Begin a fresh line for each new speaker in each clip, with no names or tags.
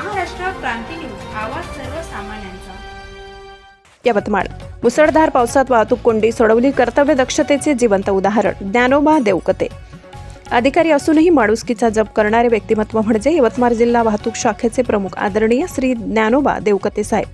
क्रांती news आवाज सर्वसामान्यांचा.
यवतमाळ मुसळधार पावसात वाहतूक कोंडी सोडवली कर्तव्य दक्षतेचे जिवंत उदाहरण ज्ञानोबा देवकते. अधिकारी असूनही माणुसकीचा जप करणारे व्यक्तिमत्व म्हणजे यवतमाळ जिल्हा वाहतूक शाखेचे प्रमुख आदरणीय श्री ज्ञानोबा देवकते साहेब.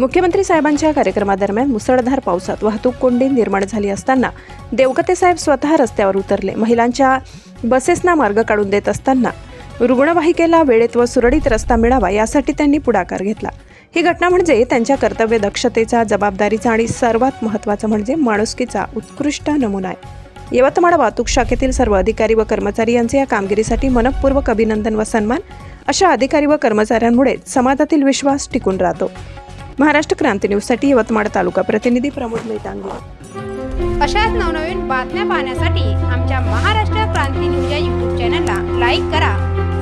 मुख्यमंत्री साहेबांच्या कार्यक्रमादरम्यान मुसळधार पावसात वाहतूक कोंडी निर्माण झाली असताना देवकते साहेब स्वतः रस्त्यावर उतरले. महिलांच्या बसेसना मार्ग काढून देत असताना रुग्णवाहिकेला वेळेत व सुरळीत रस्ता मिळावा यासाठी त्यांनी पुढाकार घेतला. ही घटना म्हणजे त्यांच्या कर्तव्य दक्षतेचा जबाबदारीचा आणि सर्वात महत्त्वाचं म्हणजे माणुसकीचा उत्कृष्ट नमुना आहे. यवतमाळ वाहतूक शाखेतील सर्व अधिकारी व कर्मचारी यांचे या कामगिरीसाठी मनपूर्वक अभिनंदन व सन्मान अशा अधिकारी व कर्मचाऱ्यांमुळे समाजातील विश्वास टिकून राहतो. महाराष्ट्र क्रांती न्यूजसाठी यवतमाळ तालुका प्रतिनिधी प्रमोद मेटांगे
अशाच नवनवीन बातम्या पाहण्यासाठी आमच्या महाराष्ट्र